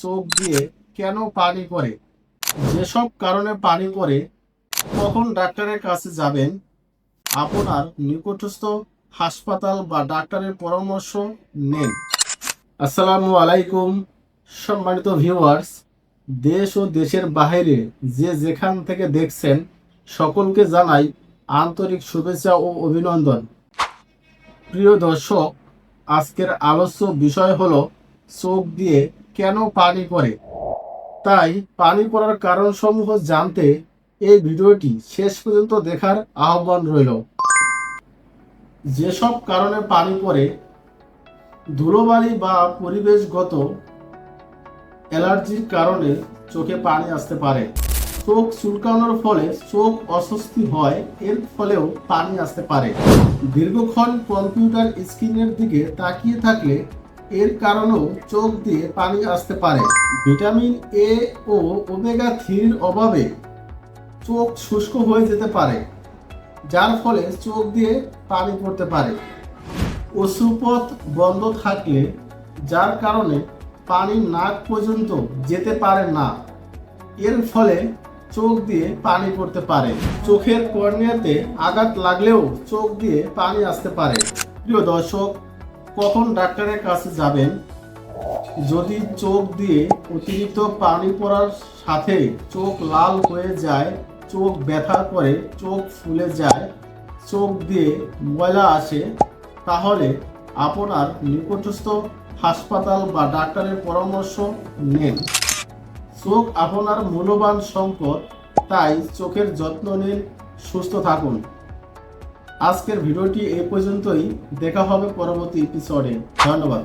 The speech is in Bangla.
চোখ দিয়ে কেন পানি পড়ে? যেসব কারণে পানি পড়ে, কখন ডাক্তারের কাছে যাবেন? আপনার নিকটস্থ হাসপাতাল বা ডাক্তারের পরামর্শ নেন। আসসালামু আলাইকুম, সম্মানিত ভিউয়ার্স দেশ ও দেশের বাইরে যে যেখান থেকে দেখছেন, সকলকে জানাই আন্তরিক শুভেচ্ছা ও অভিনন্দন। প্রিয় দর্শক, আজকের আলোচ্য বিষয় হলো চোখ দিয়ে কেন পানি পড়ে? তাই পানি পড়ার কারণসমূহ জানতে এই ভিডিওটি শেষ পর্যন্ত দেখার আহ্বান রইল। যেসব কারণে পানি পড়ে, ধুলোবালি বা পরিবেশগত অ্যালার্জির কারণে চোখে পানি আসতে পারে। চোখ চুলকানোর ফলে চোখ অস্বস্তি হয়, এর ফলেও পানি আসতে পারে। দীর্ঘক্ষণ কম্পিউটার স্ক্রিনের দিকে তাকিয়ে থাকলে এর কারণেও চোখ দিয়ে পানি আসতে পারে। ভিটামিন এ ও ওমেগা থ্রির অভাবে চোখ শুষ্ক হয়ে যেতে পারে, যার ফলে চোখ দিয়ে পানি পড়তে পারে। অশ্রুপথ বন্ধ থাকলে, যার কারণে পানি নাক পর্যন্ত যেতে পারে না। এর ফলে চোখ দিয়ে পানি পড়তে পারে। চোখের কর্নিয়াতে আঘাত লাগলেও চোখ দিয়ে পানি আসতে পারে। প্রিয় দর্শক কখন ডাক্তারের কাছে যাবেন? যদি চোখ দিয়ে অতিরিক্ত পানি পড়ার সাথে চোখ লাল হয়ে যায়, চোখ ব্যথা করে, চোখ ফুলে যায়, চোখ দিয়ে ময়লা আসে, তাহলে আপনার নিকটস্থ হাসপাতাল বা ডাক্তারের পরামর্শ নিন। চোখ আপনার মূল্যবান সম্পদ, তাই চোখের যত্ন নিন, সুস্থ থাকুন। আজকের ভিডিওটি এ পর্যন্তই। দেখা হবে পরবর্তী এপিসোডে ধন্যবাদ।